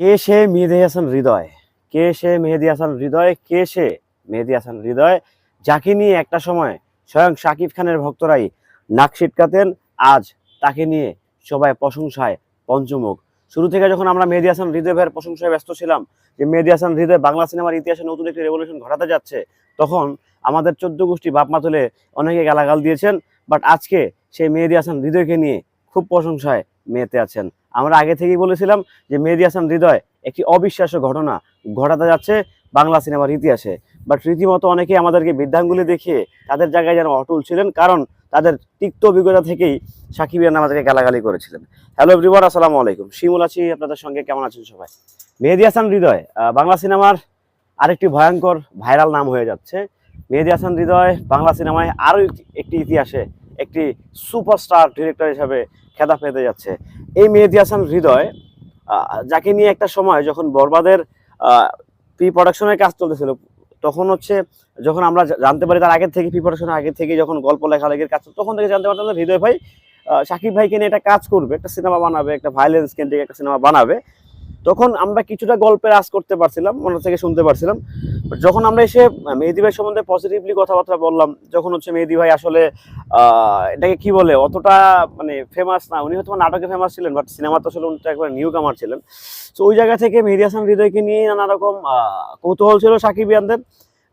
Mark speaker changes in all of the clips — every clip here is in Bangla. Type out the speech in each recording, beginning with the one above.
Speaker 1: কে সে মেহেদি হাসান হৃদয়? কে সে মেহেদি হাসান হৃদয়? কে সে মেহেদি হাসান হৃদয়? যাকে নিয়ে একটা সময় স্বয়ং শাকিব খানের ভক্তরাই নাক সিটকাতেন আজ তাকে নিয়ে সবাই প্রশংসায় পঞ্চমুখ। শুরু থেকে যখন আমরা মেহেদি হাসান হৃদয় ভাইয়ের প্রশংসায় ব্যস্ত ছিলাম, যে মেহেদি হাসান হৃদয় বাংলা সিনেমার ইতিহাসে নতুন একটি রেভলিউশন ঘটাতে যাচ্ছে, তখন আমাদের চোদ্দ গোষ্ঠী বাপমা তুলে অনেকে গালাগাল দিয়েছেন বাট আজকে সেই মেহেদি হাসান হৃদয়কে নিয়ে খুব প্রশংসায় মেতে আছেন। আমরা আগে থেকেই বলেছিলাম যে মেহেদি হাসান হৃদয় একটি অবিশ্বাস্য ঘটনা ঘটাতে যাচ্ছে বাংলা সিনেমার ইতিহাসে। বাট রীতিমতো অনেকেই আমাদেরকে বৃদ্ধাঙ্গুলি দেখিয়ে তাদের জায়গায় যেন অটল ছিলেন, কারণ তাদের তিক্ত অভিজ্ঞতা থেকেই সাকিবিয়ান আমাদেরকে গালাগালি করেছিলেন। হ্যালো এভরিওয়ান আসসালামু আলাইকুম। শিমুল আছি, আপনাদের সঙ্গে কেমন আছেন সবাই? মেহেদি হাসান হৃদয় বাংলা সিনেমার আরেকটি ভয়ঙ্কর ভাইরাল নাম হয়ে যাচ্ছে। মেহেদি হাসান হৃদয় বাংলা সিনেমায় আরও একটি ইতিহাসে একটি সুপারস্টার ডিরেক্টর হিসাবে খেতাব পেতে যাচ্ছে। এই মেহেদি হাসান হৃদয় যাকে নিয়ে একটা সময় যখন বরবাদের প্রি প্রোডাকশনের কাজ চলতেছিল, তখন হচ্ছে যখন আমরা জানতে পারি তার আগের থেকে প্রি প্রোডাকশনের আগে থেকে যখন গল্প লেখালেখির কাজ তখন থেকে জানতে পারতাম যে হৃদয় ভাই সাকিব ভাইকে নিয়ে একটা কাজ করবে, একটা সিনেমা বানাবে, একটা ভাইলেন্স কেন্দ্রিক একটা সিনেমা বানাবে। তখন আমরা কিছুটা গল্পের আশ করতে পারছিলাম, মনে থেকে শুনতে পারছিলাম। যখন আমরা এসে মেহেদি ভাই সম্বন্ধে পজিটিভলি কথাবার্তা বললাম, যখন হচ্ছে মেহেদি ভাই আসলে এটাকে কি বলে, অতটা মানে ফেমাস না, উনি হয়তো নাটকে ফেমাস ছিলেন বাট সিনেমা তো আসলে উনি একবার নিউ কামার ছিলেন। তো ওই জায়গা থেকে মেহেদি হাসান হৃদয়কে নিয়ে নানা রকম কৌতূহল ছিল সাকিবিয়ানদের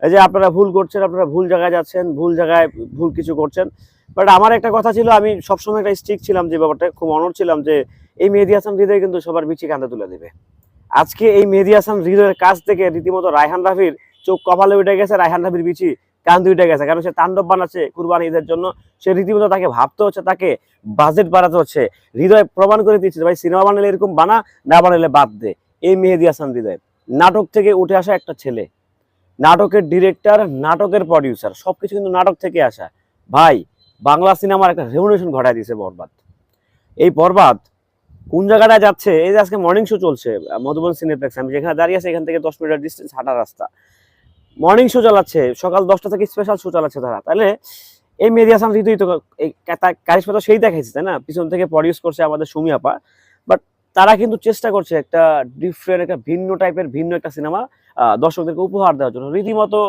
Speaker 1: এই যে আপনারা ভুল করছেন, আপনারা ভুল জায়গায় যাচ্ছেন, ভুল জায়গায় ভুল কিছু করছেন। বাট আমার একটা কথা ছিল, আমি সবসময় একটা স্ট্রিক ছিলাম যে ব্যাপারটা খুব অনর ছিলাম যে এই মেহেদি হাসান হৃদয় কিন্তু সবার বিচি কাঁধে তুলে দেবে। আজকে এই মেহেদি হাসান হৃদয়ের কাছ থেকে রীতিমতো রায়হান রাফির চোখ কপালে উঠে গেছে, রায়হান রাফির বিচি কান্দে উঠে গেছে। কারণ সে তাণ্ডব বানাচ্ছে কুরবানি ঈদের জন্য। সে রীতিমতো তাকে ভাবতে হচ্ছে, তাকে বাজেট বাড়াতে হচ্ছে। হৃদয় প্রমাণ করে দিচ্ছে ভাই, সিনেমা বানালে এরকম বানা, না বানালে বাদ দে। এই মেহেদি হাসান হৃদয় নাটক থেকে উঠে আসা একটা ছেলে। নাটকের ডিরেক্টর নাটকের প্রডিউসার সবকিছু কিন্তু নাটক থেকে আসা। ভাই, বাংলা সিনেমার একটা রেভলিউশন ঘটায় দিয়েছে বরবাদ। এই বরবাদ কোন জায়গাটায় যাচ্ছে? এই যে আজকে মর্নিং শো চলছে, মধুবন সিনেপ্লেক্স আমি যেখানে দাঁড়িয়ে আছি এখান থেকে দশ মিটার ডিস্টেন্স হাঁটা রাস্তা। মর্নিং শো চালাচ্ছে, সকাল দশটা থেকে স্পেশাল শো চালাচ্ছে তারা। তাহলে এই মেহেদি হাসান হৃদয় তো কারিশমা তো সেই দেখাইছে, তাই না? পিছন থেকে প্রডিউস করছে আমাদের সুমি আপা। বাট তারা কিন্তু চেষ্টা করছে একটা ডিফারেন্ট একটা ভিন্ন টাইপের ভিন্ন একটা সিনেমা দর্শকদেরকে উপহার দেওয়ার জন্য। রীতিমতো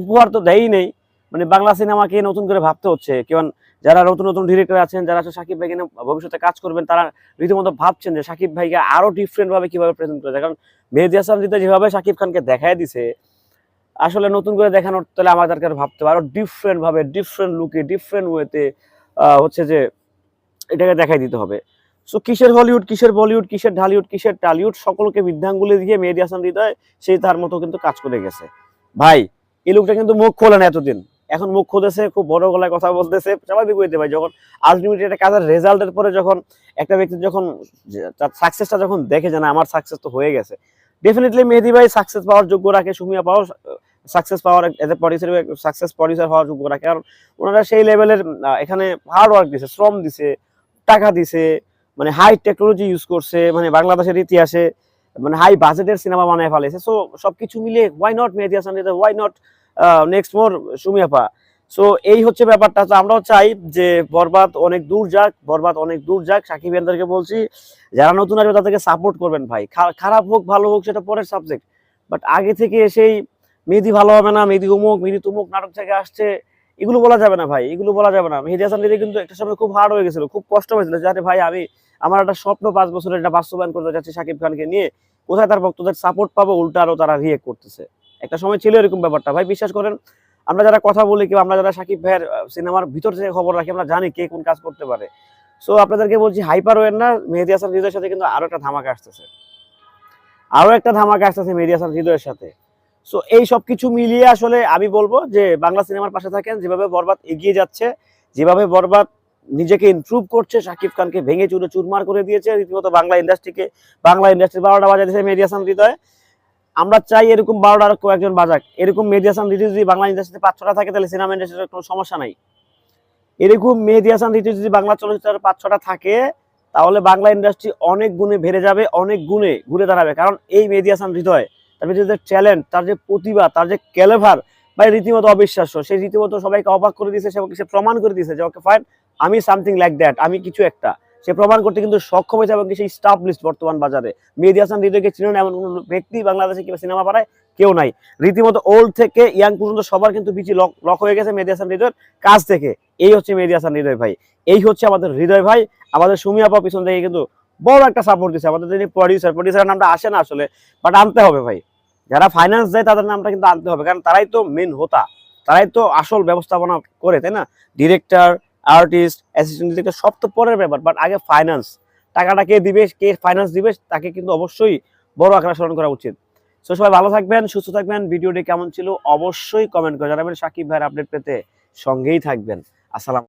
Speaker 1: উপহার তো দেয়ই নেই। মানে বাংলা সিনেমাকে নতুন করে ভাবতে হচ্ছে। কেমন যারা নতুন নতুন ডিরেক্টর আছেন, যারা সাকিব ভাইকে ভবিষ্যতে কাজ করবেন, তারা রীতিমতো ভাবছেন যে সাকিব ভাইকে আরও ডিফারেন্ট ভাবে কীভাবে প্রেজেন্ট করা কারণ মেহেদি হাসান হৃদয় যেভাবে সাকিব খানকে দেখায় দিছে, আসলে নতুন করে দেখানোর তাহলে আমাদেরকে ভাবতে হবে। আরও ডিফারেন্ট ভাবে ডিফারেন্ট লুকে ডিফারেন্ট ওয়েতে হচ্ছে যে এটাকে দেখাই দিতে হবে। সো কিসের হলিউড কিসের বলিউড কিসের ঢালিউড, কিসের টালিউড সকলকে বৃদ্ধাঙ্গুলি দিয়ে মেহেদি হাসান হৃদয় সেই তার মতো কিন্তু কাজ করে গেছে। ভাই, এই লোকটা কিন্তু মুখ খোলে না এতদিন। এখন মুখ খুলেছে খুব বড় গলায় কথা বলতেছে। স্বাভাবিক হইতে ভাই, যখন আলটিমেটলি একটা কাজের রেজাল্টের পরে যখন একটা ব্যক্তি যখন তার সাকসেসটা যখন দেখে যে, না, আমার সাকসেস তো হয়ে গেছে। ডেফিনেটলি মেহেদি ভাই সাকসেস পাওয়ার যোগ্য রাখে, সুমিয়া পাওয়ার success power as a producer success producer হওয়ার যোগ্য রাখে। কারণ ওনারা সেই লেভেলের এখানে হার্ড ওয়ার্ক দিছে, শ্রম দিছে, টাকা দিছে মানে হাই টেকনোলজি ইউজ করছে মানে বাংলাদেশের ইতিহাসে মানে হাই বাজেটের সিনেমা বানায় ফেলেছে। সো সবকিছু মিলিয়ে why not Mehedi Hasan why not next more সুমিয়াপা? So এই হচ্ছে ব্যাপারটা। তো আমরাও চাই যে বরবাদ অনেক দূর যাক, বরবাদ অনেক দূর যাক। সাকিব ইয়ানদেরকে বলছি, যারা নতুন আসবে তাদেরকে সাপোর্ট করবেন ভাই। খারাপ হোক, ভালো হোক, সেটা পরের সাবজেক্ট বাট আগে থেকে এসেই, মেহেদি ভালো হবে না, মেহেদি উমুক, মেহেদি তুমুক নাটক থেকে আসছে। এগুলো বলা যাবে না ভাই, এগুলো বলা যাবে না। মেহেদি হাসান দিদি কিন্তু একটা সময় খুব হার্ড হয়ে গেছিল, খুব কষ্ট হয়েছিল। যাতে ভাই, আমি, আমার একটা স্বপ্ন পাঁচ বছরের এটা বাস্তবায়ন করতে যাচ্ছি সাকিব খানকে নিয়ে, কোথায় তার ভক্তদের সাপোর্ট পাবো উল্টা আরও তারা রিয়েক্ট করতেছে। একটা সময় ছিল এরকম ব্যাপারটা। ভাই, বিশ্বাস করেন, আমরা যারা কথা বলি কেউ আমরা যারা সাকিব ভাইয়ের সিনেমার ভিতর থেকে খবর রাখি, আমরা জানি কে কোন কাজ করতে পারে। সো আপনাদেরকে বলছি হাইপার ওয়েন না, মেহেদি হাসান হৃদয়ের সাথে কিন্তু আরও একটা ধামাকা আসতেছে। আরও একটা ধামাকা আসতেছে মেহেদি হাসান হৃদয়ের সাথে। সো এই সব কিছু মিলিয়ে আসলে আমি বলব যে বাংলা সিনেমার পাশে থাকেন, যেভাবে বরবাদ এগিয়ে যাচ্ছে, যেভাবে বরবাদ নিজেকে ইমপ্রুভ করছে, শাকিব খানকে ভেঙে চুরে চুরমার করে দিয়েছে, রীতিমতো বাংলা ইন্ডাস্ট্রিকে বাংলা ইন্ডাস্ট্রি বারোটা বাজা দিয়েছে মেহেদি হাসান হৃদয়। আমরা চাই এরকম বারোটা আর কয়েকজন বাজাক, এরকম মেহেদি হাসান হৃদয় যদি বাংলা ইন্ডাস্ট্রিতে পাঁচ ছটা থাকে, তাহলে সিনেমা ইন্ডাস্ট্রির কোনো সমস্যা নাই। এরকম মেহেদি হাসান হৃদয় যদি বাংলা চলচ্চিত্রের পাঁচ ছটা থাকে, তাহলে বাংলা ইন্ডাস্ট্রি অনেক গুণে বেড়ে যাবে, অনেক গুণে ঘুরে দাঁড়াবে। কারণ এই মেহেদি হাসান হৃদয় তার ভিতরে যে ট্যালেন্ট তার যে প্রতিভা, তার যে ক্যালেভার ভাই রীতিমতো অবিশ্বাস্য। সে রীতিমতো সবাইকে অবাক করে দিয়েছে, সে প্রমাণ করে দিয়েছে যে ওকে ফাইন আমি সামথিং লাইক দ্যাট আমি কিছু একটা। সে প্রমাণ করতে কিন্তু সক্ষম হয়েছে এবং সেই স্টাফ লিস্ট বর্তমান বাজারে। মেহেদি হাসান হৃদয়কে চিনেন এমন কোনো ব্যক্তি বাংলাদেশে কিংবা সিনেমা পাড়ায় কেউ নাই। রীতিমতো ওল্ড থেকে ইয়াং পর্যন্ত সবার কিন্তু বিচি লক হয়ে গেছে মেহেদি হাসান হৃদয়ের কাজ থেকে। এই হচ্ছে মেহেদি হাসান হৃদয় ভাই। এই হচ্ছে আমাদের হৃদয় ভাই। আমাদের সুমি আপা পিছন থেকে কিন্তু বড় একটা সাপোর্ট দিচ্ছে আমাদের যিনি প্রডিউসার প্রডিউসারের নামটা আসে না আসলে বাট আনতে হবে ভাই। যারা ফাইন্যান্স দেয় তাদের নামটা কিন্তু আনতে হবে, কারণ তারাই তো মেন হোতা। তারাই তো আসল ব্যবস্থাপনা করে, তাই না? ডিরেক্টর আর্টিস্ট অ্যাসিস্ট্যান্ট ডিরেক্টর সব তো পরের ব্যাপার বাট আগে ফাইন্যান্স টাকাটা কে দিবে, কে ফাইন্যান্স দিবে, তাকে কিন্তু অবশ্যই বড় আকারে স্মরণ করা উচিত। তো সবাই ভালো থাকবেন, সুস্থ থাকবেন, ভিডিওটি কেমন ছিল অবশ্যই কমেন্ট করে জানাবেন। সাকিব ভাইয়ের আপডেট পেতে সঙ্গেই থাকবেন। আসসালাম